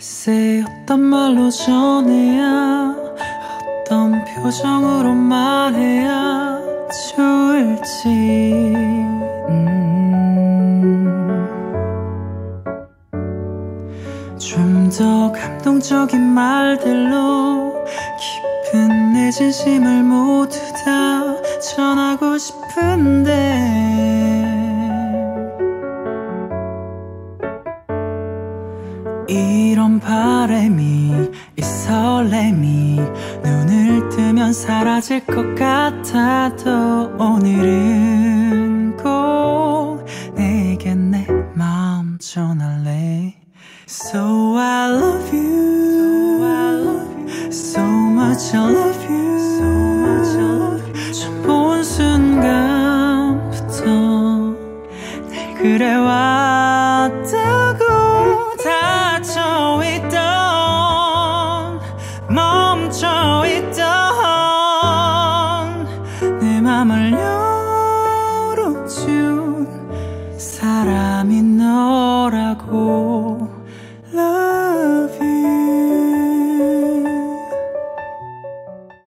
글쎄 어떤 말로 전해야 어떤 표정으로 말해야 좋을지 음. 좀 더 감동적인 말들로 깊은 내 진심을 모두 다 전하고 싶은데 이런 바람이 이 설렘이 눈을 뜨면 사라질 것 같아도 오늘은 꼭 내게 내 마음 전할래. So I love you. So much I love you. 처음 본 순간부터 날 그래와 멈춰있던 내 맘을 열어주